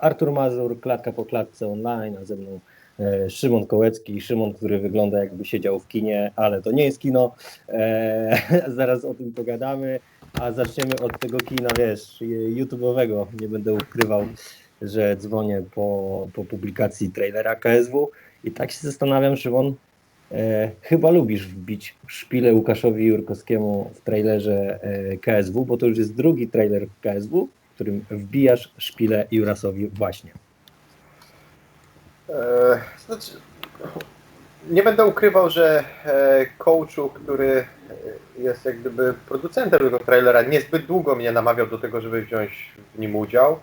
Artur Mazur, klatka po klatce online, a ze mną e, Szymon Kołecki. Szymon, który wygląda jakby siedział w kinie, ale to nie jest kino. E, zaraz o tym pogadamy, a zaczniemy od tego kina, wiesz, YouTube'owego. Nie będę ukrywał, że dzwonię po, po publikacji trailera KSW i tak się zastanawiam, Szymon, e, chyba lubisz wbić szpilę Łukaszowi Jurkowskiemu w trailerze e, KSW, bo to już jest drugi trailer KSW, którym wbijasz szpilę Jurasowi właśnie. E, znaczy, nie będę ukrywał, że e, coachu, który jest jak gdyby producentem tego trailera, niezbyt długo mnie namawiał do tego, żeby wziąć w nim udział.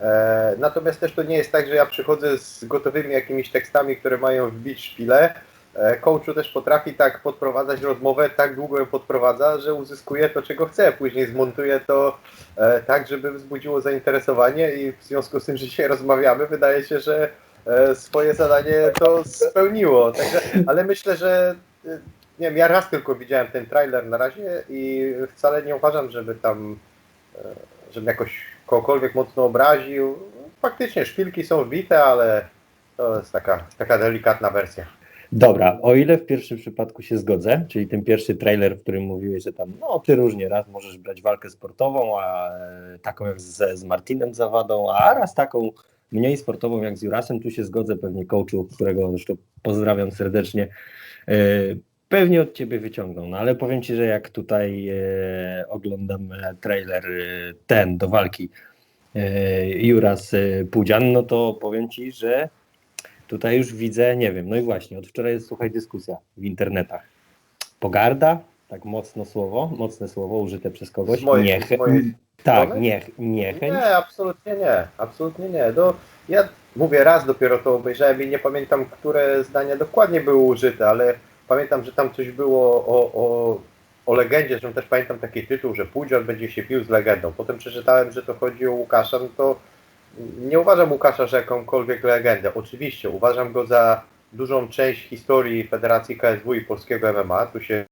E, natomiast też to nie jest tak, że ja przychodzę z gotowymi jakimiś tekstami, które mają wbić szpilę. E, coachu też potrafi tak podprowadzać rozmowę, tak długo ją podprowadza, że uzyskuje to, czego chce. Później zmontuje to e, tak, żeby wzbudziło zainteresowanie i w związku z tym, że dzisiaj rozmawiamy, wydaje się, że e, swoje zadanie to spełniło. Także, ale myślę, że nie wiem, ja raz tylko widziałem ten trailer na razie i wcale nie uważam, żeby tam żeby jakoś kogokolwiek mocno obraził. Faktycznie szpilki są wbite, ale to jest taka, taka delikatna wersja. Dobra, o ile w pierwszym przypadku się zgodzę, czyli ten pierwszy trailer, w którym mówiłeś, że tam no ty różnie, raz możesz brać walkę sportową, a e, taką jak z, z Martinem Zawadą, a raz taką mniej sportową jak z Jurasem, tu się zgodzę, pewnie coachu, którego zresztą pozdrawiam serdecznie, e, pewnie od ciebie wyciągną, no ale powiem ci, że jak tutaj e, oglądam trailer ten do walki Juras Pudzian, no to powiem ci, że tutaj już widzę, nie wiem, no i właśnie, od wczoraj jest słuchaj dyskusja w internetach. Pogarda, tak mocno słowo, mocne słowo użyte przez kogoś, Z mojej- niech, z mojej tak, niech, niechęć. Nie, absolutnie nie. Absolutnie nie. No, ja mówię raz dopiero to obejrzałem i nie pamiętam, które zdania dokładnie były użyte, ale pamiętam, że tam coś było o, o, o legendzie, że też pamiętam taki tytuł, że Pudzian będzie się pił z legendą. Potem przeczytałem, że to chodzi o Łukasza, no to nie uważam Łukasza za jakąkolwiek legendę. Oczywiście uważam go za dużą część historii Federacji KSW i polskiego MMA, tu się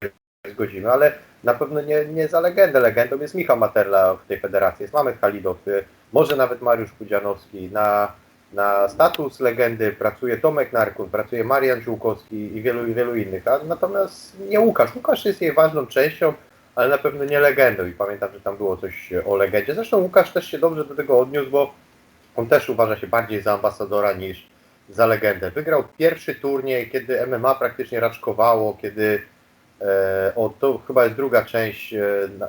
zgodzimy, ale na pewno nie, nie za legendę. Legendą jest Michał Materla w tej federacji, jest Mamet Halidow, y, może nawet Mariusz Pudzianowski. Na, na status legendy pracuje Tomek Narkun, pracuje Marian Żółkowski i wielu, i wielu innych. A natomiast nie Łukasz. Łukasz jest jej ważną częścią, ale na pewno nie legendą. I pamiętam, że tam było coś o legendzie. Zresztą Łukasz też się dobrze do tego odniósł, bo on też uważa się bardziej za ambasadora niż za legendę. Wygrał pierwszy turniej, kiedy MMA praktycznie raczkowało, kiedy e, o, to chyba jest druga część, e,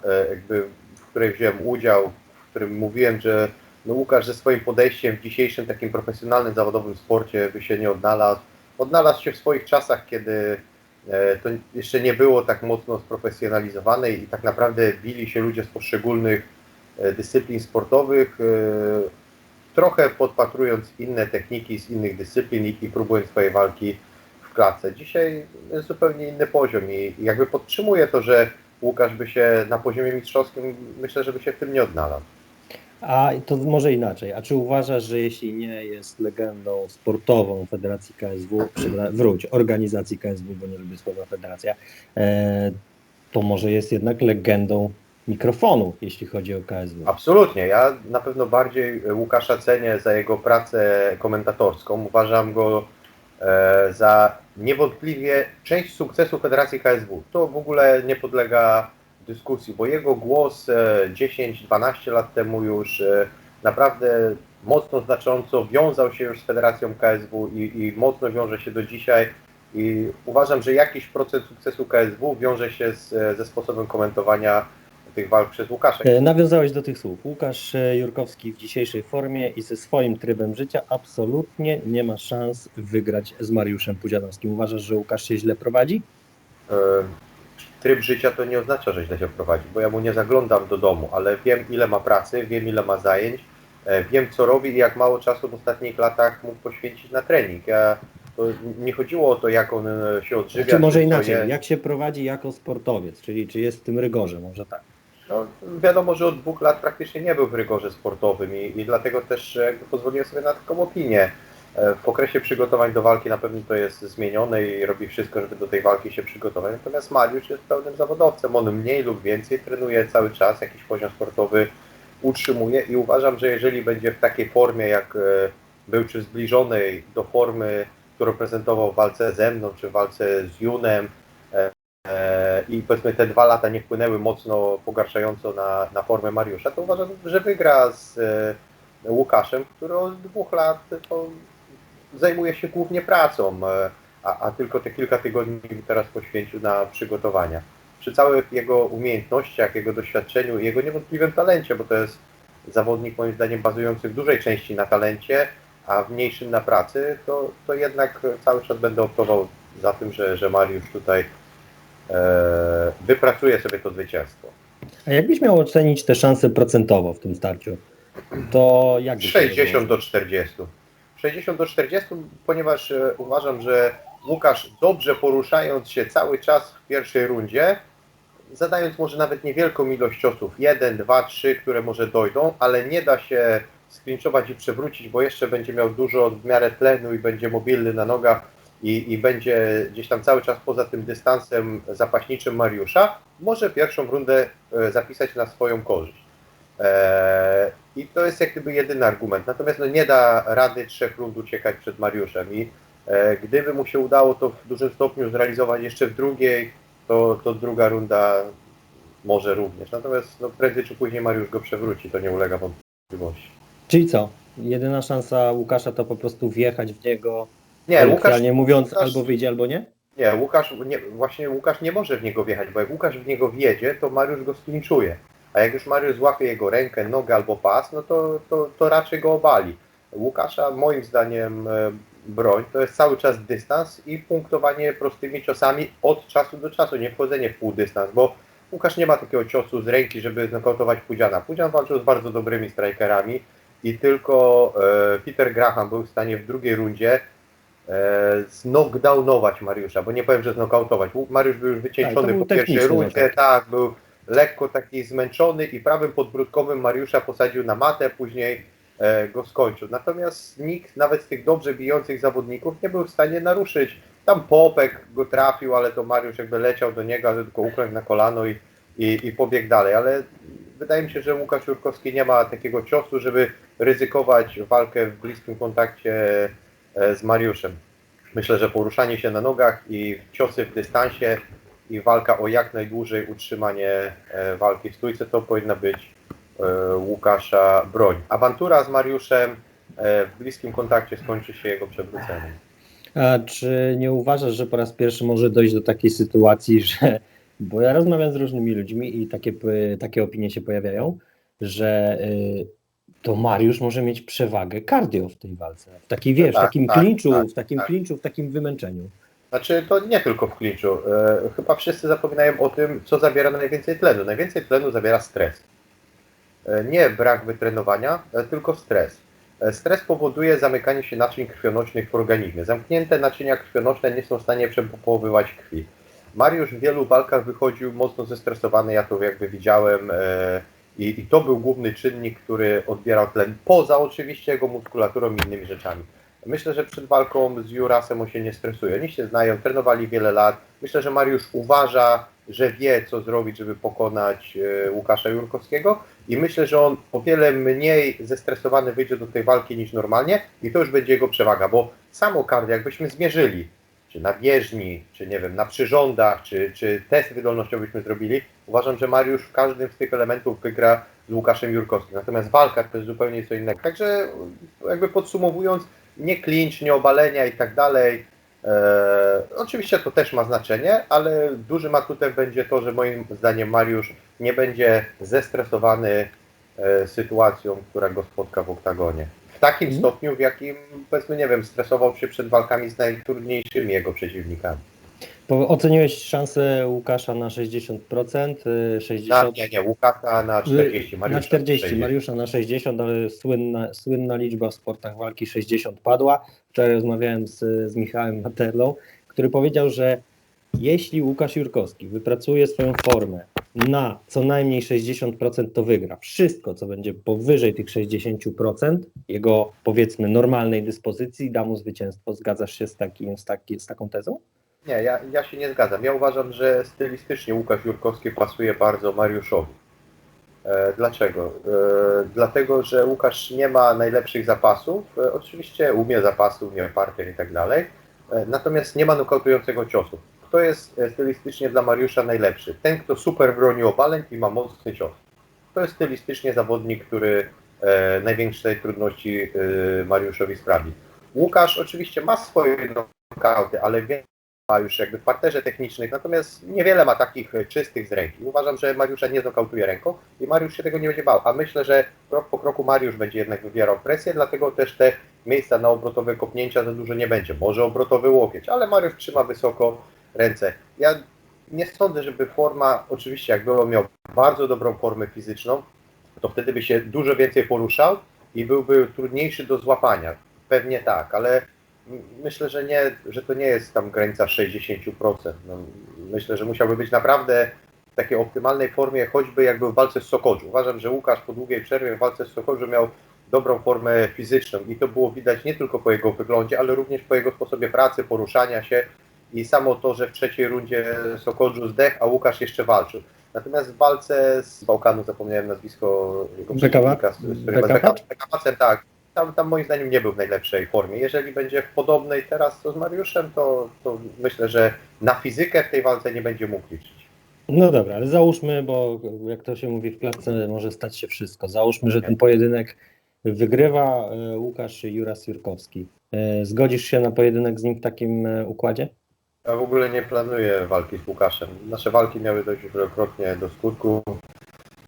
e, jakby, w której wziąłem udział, w którym mówiłem, że no Łukasz ze swoim podejściem w dzisiejszym takim profesjonalnym, zawodowym sporcie by się nie odnalazł. Odnalazł się w swoich czasach, kiedy e, to jeszcze nie było tak mocno sprofesjonalizowane i tak naprawdę bili się ludzie z poszczególnych e, dyscyplin sportowych, e, trochę podpatrując inne techniki z innych dyscyplin i, i próbując swojej walki w klatce. Dzisiaj jest zupełnie inny poziom i jakby podtrzymuję to, że Łukasz by się na poziomie mistrzowskim, myślę, że by się w tym nie odnalazł. A to może inaczej. A czy uważasz, że jeśli nie jest legendą sportową Federacji KSW, wróć, organizacji KSW, bo nie lubię słowa federacja, e, to może jest jednak legendą mikrofonu, jeśli chodzi o KSW. Absolutnie. Ja na pewno bardziej Łukasza cenię za jego pracę komentatorską. Uważam go e, za niewątpliwie część sukcesu Federacji KSW. To w ogóle nie podlega dyskusji, bo jego głos e, 10-12 lat temu już e, naprawdę mocno znacząco wiązał się już z Federacją KSW i, i mocno wiąże się do dzisiaj. I uważam, że jakiś procent sukcesu KSW wiąże się z, ze sposobem komentowania tych walk przez. E, Nawiązałeś do tych słów. Łukasz e, Jurkowski w dzisiejszej formie i ze swoim trybem życia absolutnie nie ma szans wygrać z Mariuszem Pudzianowskim. Uważasz, że Łukasz się źle prowadzi? E, tryb życia to nie oznacza, że źle się prowadzi, bo ja mu nie zaglądam do domu, ale wiem ile ma pracy, wiem ile ma zajęć, wiem co robi i jak mało czasu w ostatnich latach mógł poświęcić na trening. Ja, to nie chodziło o to, jak on się odżywia. Czy może inaczej, je. jak się prowadzi jako sportowiec, czyli czy jest w tym rygorze, może tak. No, wiadomo, że od dwóch lat praktycznie nie był w rygorze sportowym i, i dlatego też jakby pozwoliłem sobie na taką opinię. E, W okresie przygotowań do walki na pewno to jest zmienione i robi wszystko, żeby do tej walki się przygotować. Natomiast Mariusz jest pełnym zawodowcem. On mniej lub więcej trenuje cały czas, jakiś poziom sportowy utrzymuje i uważam, że jeżeli będzie w takiej formie, jak e, był, czy zbliżonej do formy, którą prezentował w walce ze mną, czy w walce z Junem, i powiedzmy te dwa lata nie wpłynęły mocno pogarszająco na, na formę Mariusza, to uważam, że wygra z e, Łukaszem, który od dwóch lat zajmuje się głównie pracą, e, a, a tylko te kilka tygodni teraz poświęcił na przygotowania. Przy całych jego umiejętnościach, jego doświadczeniu i jego niewątpliwym talencie, bo to jest zawodnik moim zdaniem bazujący w dużej części na talencie, a w mniejszym na pracy, to, to jednak cały czas będę optował za tym, że, że Mariusz tutaj e, wypracuje sobie to zwycięstwo. A jakbyś miał ocenić te szanse procentowo w tym starciu, to jak by to 60 do 40. 60 do 40, ponieważ e, uważam, że Łukasz dobrze poruszając się cały czas w pierwszej rundzie, zadając może nawet niewielką ilość ciosów, 1, 2, 3, które może dojdą, ale nie da się sklinczować i przewrócić, bo jeszcze będzie miał dużo w miarę tlenu i będzie mobilny na nogach i, i będzie gdzieś tam cały czas poza tym dystansem zapaśniczym Mariusza, może pierwszą rundę e, zapisać na swoją korzyść. Eee, I to jest jak gdyby jedyny argument. Natomiast no, nie da rady trzech rund uciekać przed Mariuszem i e, gdyby mu się udało to w dużym stopniu zrealizować jeszcze w drugiej, to, to druga runda może również. Natomiast no, prędzej czy później Mariusz go przewróci, to nie ulega wątpliwości. Czyli co? Jedyna szansa Łukasza to po prostu wjechać w niego, Nie, Łukasz, kolokwialnie mówiąc, Łukasz- albo wyjdzie, albo nie? nie, Łukasz nie, właśnie Łukasz nie może w niego wjechać, bo jak Łukasz w niego wjedzie, to Mariusz go sklinczuje. A jak już Mariusz złapie jego rękę, nogę albo pas, no to, to, to raczej go obali. Łukasza moim zdaniem e, broń to jest cały czas dystans i punktowanie prostymi ciosami od czasu do czasu, nie wchodzenie w pół dystans, bo Łukasz nie ma takiego ciosu z ręki, żeby znokautować Pudziana. Pudzian walczył z bardzo dobrymi strikerami i tylko e, Peter Graham był w stanie w drugiej rundzie e, znokdownować Mariusza, bo nie powiem, że znokautować. Mariusz był już wycieńczony Tak, po pierwszej rundzie, tak, był lekko taki zmęczony i prawym podbródkowym Mariusza posadził na matę, później e, go skończył. Natomiast nikt, nawet z tych dobrze bijących zawodników, nie był w stanie naruszyć. Tam Popek go trafił, ale to Mariusz jakby leciał do niego, ale tylko ukląkł na kolano i, i, i pobiegł dalej. Ale wydaje mi się, że Łukasz Jurkowski nie ma takiego ciosu, żeby ryzykować walkę w bliskim kontakcie e, z Mariuszem. Myślę, że poruszanie się na nogach i ciosy w dystansie i walka o jak najdłużej utrzymanie e, walki w stójce to powinna być e, Łukasza broń. Awantura z Mariuszem e, w bliskim kontakcie skończy się jego przewróceniem. A czy nie uważasz, że po raz pierwszy może dojść do takiej sytuacji, że, bo ja rozmawiam z różnymi ludźmi i takie, takie opinie się pojawiają, że y, to Mariusz może mieć przewagę cardio w tej walce. W takiej, wiesz, w Tak, takim tak, klinczu, tak, w takim tak. klinczu, w takim wymęczeniu. Znaczy to nie tylko w klinczu. E, chyba wszyscy zapominają o tym, co zabiera najwięcej tlenu. Najwięcej tlenu zabiera stres. E, nie brak wytrenowania, e, tylko stres. Stres powoduje zamykanie się naczyń krwionośnych w organizmie. Zamknięte naczynia krwionośne nie są w stanie przepompowywać krwi. Mariusz w wielu walkach wychodził mocno zestresowany, ja to jakby widziałem i, i to był główny czynnik, który odbierał tlen, poza oczywiście jego muskulaturą i innymi rzeczami. Myślę, że przed walką z Jurasem on się nie stresuje. Oni się znają, trenowali wiele lat. Myślę, że Mariusz uważa, że wie, co zrobić, żeby pokonać e, Łukasza Jurkowskiego i myślę, że on o wiele mniej zestresowany wyjdzie do tej walki niż normalnie i to już będzie jego przewaga, bo samo kardio, jakbyśmy zmierzyli, czy na bieżni, czy nie wiem, na przyrządach, czy, czy test wydolnościowy byśmy zrobili, uważam, że Mariusz w każdym z tych elementów wygra z Łukaszem Jurkowskim. Natomiast walka to jest zupełnie co innego. Także jakby podsumowując, nie klincz, nie obalenia i tak dalej. E, oczywiście to też ma znaczenie, ale dużym atutem będzie to, że moim zdaniem Mariusz nie będzie zestresowany e, sytuacją, która go spotka w oktagonie. W takim Mhm. stopniu, w jakim, powiedzmy, nie wiem, stresował się przed walkami z najtrudniejszymi jego przeciwnikami. Po- Oceniłeś szansę Łukasza na 60%, y, 60%. Na, nie, nie, Łukasza na 40, na Mariusza 40, Mariusza na 60, ale słynna, słynna liczba w sportach walki 60 padła. Wczoraj rozmawiałem z, z Michałem Materlą, który powiedział, że jeśli Łukasz Jurkowski wypracuje swoją formę na co najmniej 60%, to wygra. Wszystko, co będzie powyżej tych 60%, jego powiedzmy normalnej dyspozycji, da mu zwycięstwo. Zgadzasz się z, takim, z, taki, z taką tezą? Nie, ja, ja się nie zgadzam. Ja uważam, że stylistycznie Łukasz Jurkowski pasuje bardzo Mariuszowi. E, Dlaczego? E, Dlatego, że Łukasz nie ma najlepszych zapasów. E, Oczywiście umie zapasy, umie parter i tak dalej. E, Natomiast nie ma nokautującego ciosu. Kto jest e, stylistycznie dla Mariusza najlepszy? Ten, kto super broni obaleń i ma mocny cios. To jest stylistycznie zawodnik, który e, największej trudności e, Mariuszowi sprawi. Łukasz oczywiście ma swoje nokauty, ale ma już jakby w parterze technicznych, natomiast niewiele ma takich e, czystych z ręki. Uważam, że Mariusza nie znokautuje ręką i Mariusz się tego nie będzie bał, a myślę, że krok po kroku Mariusz będzie jednak wywierał presję, dlatego też te miejsca na obrotowe kopnięcia za dużo nie będzie. Może obrotowy łokieć, ale Mariusz trzyma wysoko ręce. Ja nie sądzę, żeby forma, oczywiście jak było miał bardzo dobrą formę fizyczną, to wtedy by się dużo więcej poruszał i byłby trudniejszy do złapania. Pewnie tak, ale myślę, że nie, że to nie jest tam granica 60%. No, myślę, że musiałby być naprawdę w takiej optymalnej formie, choćby jak był w walce z Sokodżu. Uważam, że Łukasz po długiej przerwie w walce z Sokodżu miał dobrą formę fizyczną i to było widać nie tylko po jego wyglądzie, ale również po jego sposobie pracy, poruszania się i samo to, że w trzeciej rundzie Sokodżu zdech, a Łukasz jeszcze walczył. Natomiast w walce z Bałkanu, zapomniałem nazwisko jego przeciwnika? Bekawacem, tak. Tam, tam moim zdaniem nie był w najlepszej formie. Jeżeli będzie w podobnej teraz co z Mariuszem, to, to myślę, że na fizykę w tej walce nie będzie mógł liczyć. No dobra, ale załóżmy, bo jak to się mówi w klatce, może stać się wszystko. Załóżmy, że ten pojedynek wygrywa e, Łukasz Juras Jurkowski. E, Zgodzisz się na pojedynek z nim w takim e, układzie? Ja w ogóle nie planuję walki z Łukaszem. Nasze walki miały dojść wielokrotnie do skutku.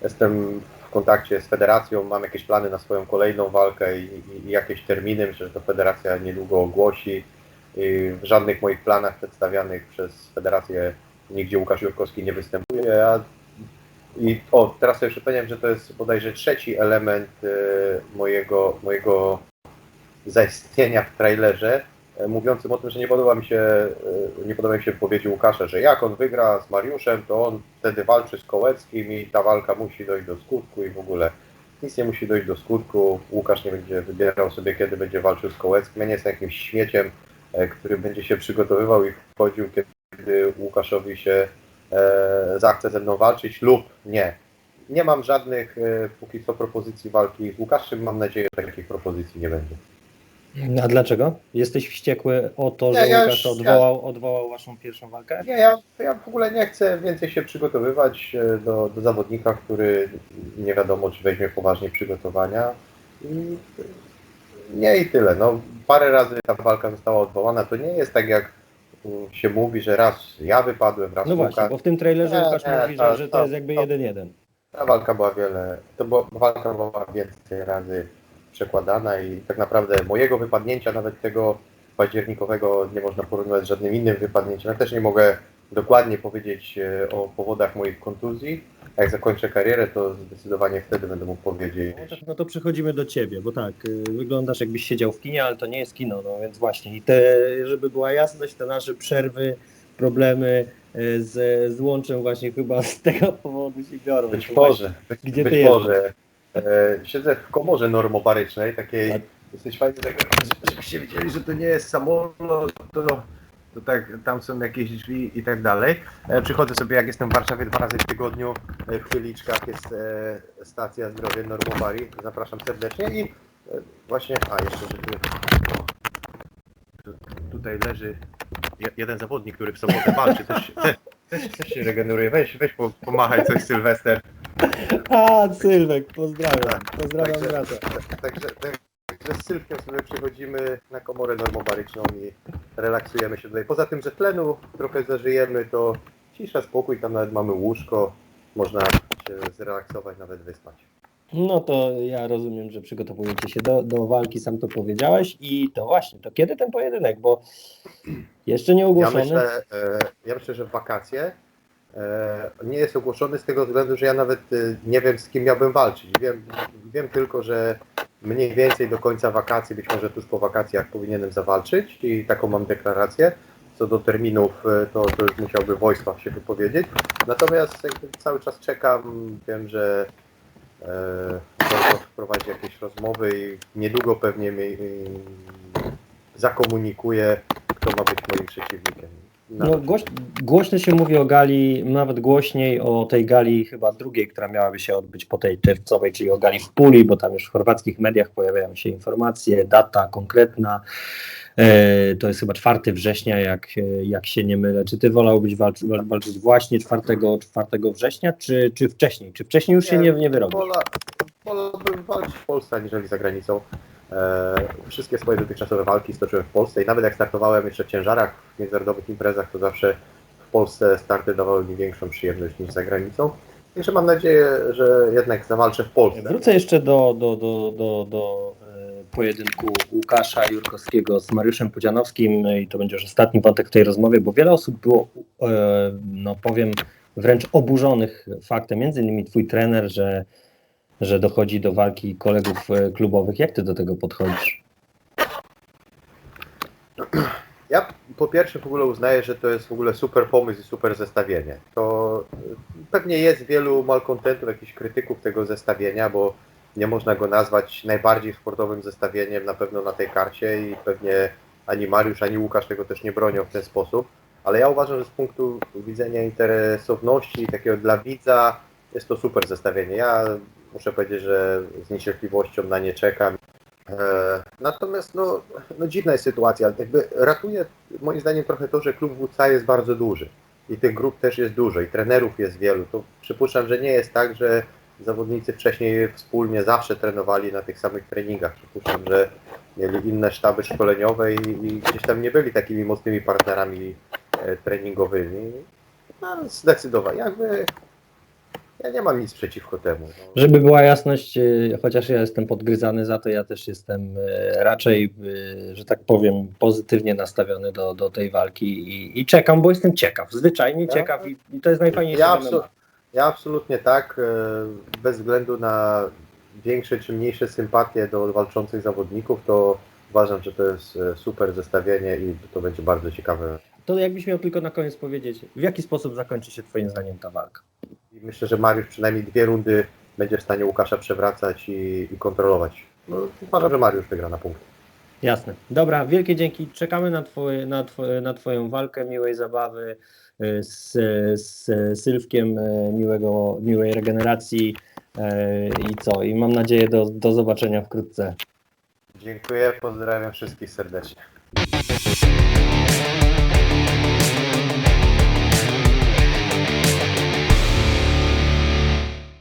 Jestem w kontakcie z federacją, mam jakieś plany na swoją kolejną walkę i, i, jakieś terminy. Myślę, że to federacja niedługo ogłosi. I w żadnych moich planach przedstawianych przez federację nigdzie Łukasz Jurkowski nie występuje. A I o, teraz sobie przypomniałem, że to jest bodajże trzeci element e, mojego, mojego zaistnienia w trailerze, mówiącym o tym, że nie podoba mi się, e, nie podoba mi się wypowiedzi Łukasza, że jak on wygra z Mariuszem, to on wtedy walczy z Kołeckim i ta walka musi dojść do skutku i w ogóle nic nie musi dojść do skutku. Łukasz nie będzie wybierał sobie, kiedy będzie walczył z Kołeckim. Ja nie jestem jakimś śmieciem, e, który będzie się przygotowywał i wchodził, kiedy Łukaszowi się e, zachce ze mną walczyć lub nie. Nie mam żadnych e, póki co propozycji walki z Łukaszem. Mam nadzieję, że takich propozycji nie będzie. A dlaczego? Jesteś wściekły o to, że Nie, ja Łukasz już- odwołał, odwołał waszą pierwszą walkę? Nie, ja, ja w ogóle nie chcę więcej się przygotowywać e, do, do zawodnika, który nie wiadomo, czy weźmie poważnie przygotowania. I nie i tyle. No, parę razy ta walka została odwołana. To nie jest tak, jak się mówi, że raz ja wypadłem, raz No właśnie, Łukasz. bo w tym trailerze Nie, Łukasz nie, mówi, to- że, że to to- jest jakby jeden jeden. Ta walka była wiele, to była, walka była więcej razy przekładana i tak naprawdę mojego wypadnięcia, nawet tego październikowego, nie można porównywać z żadnym innym wypadnięciem. Ja też nie mogę dokładnie powiedzieć e, o powodach moich kontuzji. A Jak zakończę karierę, to zdecydowanie wtedy będę mógł powiedzieć. No to przechodzimy do ciebie, bo tak, y, wyglądasz jakbyś siedział w kinie, ale to nie jest kino, no więc właśnie. I te, żeby była jasność, te nasze przerwy, problemy y, z, z łączem właśnie chyba z tego powodu się biorą. Być może, być, Gdzie ty być może. E, siedzę w komorze normobarycznej, takiej A- dosyć fajnej, tak, żebyście wiedzieli, że to nie jest samolot, to, to tak, tam są jakieś drzwi i tak dalej. E, przychodzę sobie, jak jestem w Warszawie dwa razy w tygodniu, e, w Chyliczkach jest e, stacja zdrowia Normobari, zapraszam serdecznie i e, właśnie, a jeszcze, że tu, tu, tutaj leży je- jeden zawodnik, który w sobotę walczy, też, też, też, się regeneruje, weź, weź po- pomachaj coś Sylwester. A, Sylwek, pozdrawiam. Pozdrawiam Także- brata. Także, także z Sylwkiem sobie przychodzimy na komorę normobaryczną i relaksujemy się tutaj. Poza tym, że tlenu trochę zażyjemy, to cisza, spokój, tam nawet mamy łóżko, można się zrelaksować, nawet wyspać. No to ja rozumiem, że przygotowujecie się do, do walki, sam to powiedziałeś i to właśnie, to kiedy ten pojedynek, bo jeszcze nie Ja ogłoszony. myślę, e, ja myślę, że w wakacje nie jest ogłoszony z tego względu, że ja nawet e, nie wiem z kim miałbym walczyć. Wiem, wiem tylko, że mniej więcej do końca wakacji, być może tuż po wakacjach powinienem zawalczyć i taką mam deklarację. Co do terminów, e, to, to już musiałby Wojsław się wypowiedzieć. Natomiast cały czas czekam, wiem, że e, wprowadzi jakieś rozmowy i niedługo pewnie mi, mi zakomunikuje, kto ma być moim przeciwnikiem. Na No, głoś, głośno się mówi o gali, nawet głośniej o tej gali chyba drugiej, która miałaby się odbyć po tej czerwcowej, czyli o gali w Puli, bo tam już w chorwackich mediach pojawiają się informacje, data konkretna. E, to jest chyba 4 września, jak, jak się nie mylę. Czy ty wolałbyś walczyć, walczyć właśnie 4, 4 września, czy, czy wcześniej? Czy wcześniej już się nie, nie wyrobisz? Wola, wolałbym walczyć w Polsce, aniżeli za granicą. E, wszystkie swoje dotychczasowe walki stoczyłem w Polsce i nawet jak startowałem jeszcze w ciężarach, w międzynarodowych imprezach, to zawsze w Polsce starty dawały mi większą przyjemność niż za granicą. Także mam nadzieję, że jednak zawalczę w Polsce. Wrócę jeszcze do, do, do, do, do e, pojedynku Łukasza Jurkowskiego z Mariuszem Pudzianowskim i to będzie już ostatni wątek w tej rozmowie, bo wiele osób było, e, no powiem, wręcz oburzonych faktem, między innymi twój trener, że, że dochodzi do walki kolegów e, klubowych. Jak ty do tego podchodzisz? Ja po pierwsze w ogóle uznaję, że to jest w ogóle super pomysł i super zestawienie. To y, pewnie jest wielu malkontentów, jakichś krytyków tego zestawienia, bo nie można go nazwać najbardziej sportowym zestawieniem na pewno na tej karcie i pewnie ani Mariusz, ani Łukasz tego też nie bronią w ten sposób. Ale ja uważam, że z punktu widzenia interesowności takiego dla widza jest to super zestawienie. Ja muszę powiedzieć, że z niecierpliwością na nie czekam. E, Natomiast no, no dziwna jest sytuacja. Jakby ratuje moim zdaniem trochę to, że klub WCA jest bardzo duży i tych grup też jest dużo i trenerów jest wielu. To przypuszczam, że nie jest tak, że zawodnicy wcześniej wspólnie zawsze trenowali na tych samych treningach. Przypuszczam, że mieli inne sztaby szkoleniowe i, i gdzieś tam nie byli takimi mocnymi partnerami e, treningowymi. No, zdecydowanie. Jakby ja nie mam nic przeciwko temu. No. Żeby była jasność, e, chociaż ja jestem podgryzany za to, ja też jestem e, raczej, e, że tak powiem, pozytywnie nastawiony do, do tej walki i, i czekam, bo jestem ciekaw, zwyczajnie Ja- ciekaw i, i to jest najfajniejsze. Ja, absu- ja absolutnie tak, bez względu na większe czy mniejsze sympatie do walczących zawodników, to uważam, że to jest super zestawienie i to będzie bardzo ciekawe. To jakbyś miał tylko na koniec powiedzieć, w jaki sposób zakończy się Twoim zdaniem ta walka? I myślę, że Mariusz przynajmniej dwie rundy będzie w stanie Łukasza przewracać i, i kontroloć. No, uważam, że Mariusz wygra na punkt. Jasne. Dobra, wielkie dzięki. Czekamy na, twoje, na, twoje, na Twoją walkę, miłej zabawy y, z, z Sylwkiem, y, miłego, miłej regeneracji y, i co? I mam nadzieję do, do zobaczenia wkrótce. Dziękuję, pozdrawiam wszystkich serdecznie.